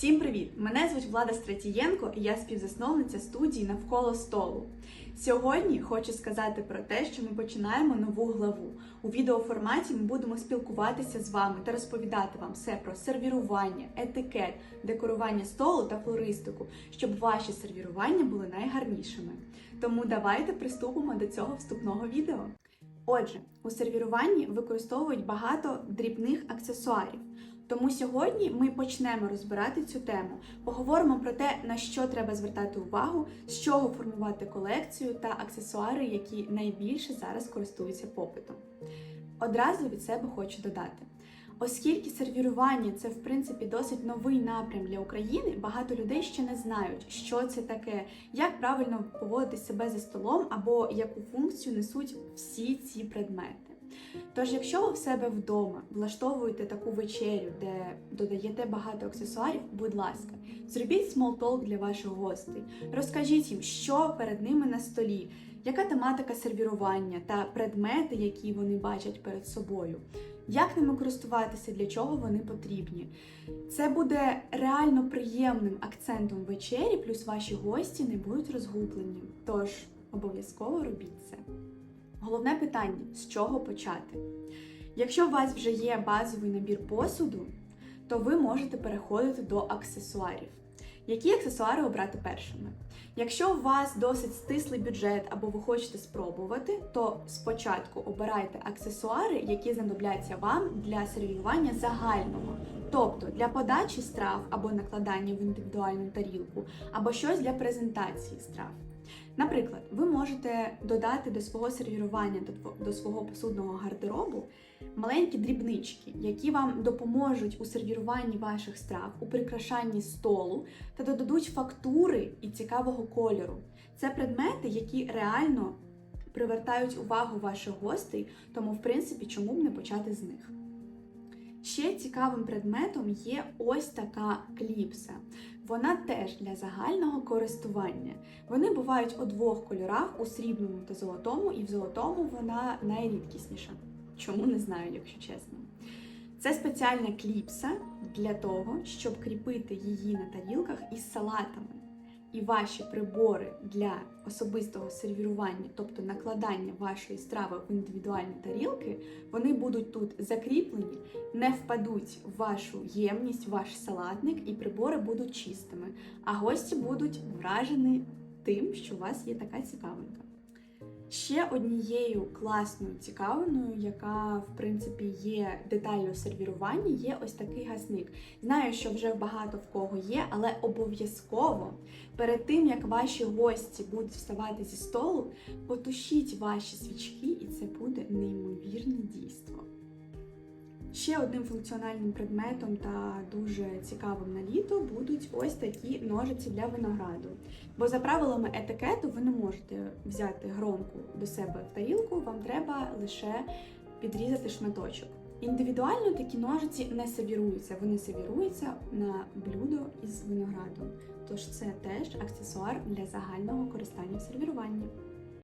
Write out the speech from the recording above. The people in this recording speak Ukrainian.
Всім привіт! Мене звуть Влада Стратієнко і я співзасновниця студії навколо столу. Сьогодні хочу сказати про те, що ми починаємо нову главу. У відеоформаті ми будемо спілкуватися з вами та розповідати вам все про сервірування, етикет, декорування столу та флористику, щоб ваші сервірування були найгарнішими. Тому давайте приступимо до цього вступного відео. Отже, у сервіруванні використовують багато дрібних аксесуарів. Тому сьогодні ми почнемо розбирати цю тему. Поговоримо про те, на що треба звертати увагу, з чого формувати колекцію та аксесуари, які найбільше зараз користуються попитом. Одразу від себе хочу додати. Оскільки сервірування це в принципі досить новий напрям для України, багато людей ще не знають, що це таке, як правильно поводити себе за столом або яку функцію несуть всі ці предмети. Тож, якщо ви в себе вдома влаштовуєте таку вечерю, де додаєте багато аксесуарів, будь ласка, зробіть смолтолк для ваших гостей, розкажіть їм, що перед ними на столі, яка тематика сервірування та предмети, які вони бачать перед собою. Як ними користуватися, для чого вони потрібні? Це буде реально приємним акцентом вечері, плюс ваші гості не будуть розгублені. Тож обов'язково робіть це. Головне питання: з чого почати? Якщо у вас вже є базовий набір посуду, то ви можете переходити до аксесуарів. Які аксесуари обрати першими? Якщо у вас досить стислий бюджет або ви хочете спробувати, то спочатку обирайте аксесуари, які знадобляться вам для сервірування загального, тобто для подачі страв або накладання в індивідуальну тарілку, або щось для презентації страв. Наприклад, ви можете додати до свого сервірування, до, свого посудного гардеробу маленькі дрібнички, які вам допоможуть у сервіруванні ваших страв, у прикрашанні столу та додадуть фактури і цікавого кольору. Це предмети, які реально привертають увагу ваших гостей, тому, в принципі, чому б не почати з них. Ще цікавим предметом є ось така кліпса. Вона теж для загального користування. Вони бувають у двох кольорах: у срібному та золотому, і в золотому вона найрідкісніша. Чому не знаю, якщо чесно. Це спеціальна кліпса для того, щоб кріпити її на тарілках із салатами. І ваші прибори для особистого сервірування, тобто накладання вашої страви в індивідуальні тарілки, вони будуть тут закріплені, не впадуть в вашу ємність, в ваш салатник, і прибори будуть чистими. А гості будуть вражені тим, що у вас є така цікавинка. Ще однією класною цікавиною, яка в принципі є детально в сервіруванні, є ось такий гасник. Знаю, що вже багато в кого є, але обов'язково перед тим як ваші гості будуть вставати зі столу, потушіть ваші свічки, і це буде неймовірне дійство. Ще одним функціональним предметом та дуже цікавим на літо будуть ось такі ножиці для винограду. Бо за правилами етикету ви не можете взяти гронку до себе в тарілку, вам треба лише підрізати шматочок. Індивідуально такі ножиці не сервіруються, вони сервіруються на блюдо із виноградом. Тож це теж аксесуар для загального користання в сервіруванні.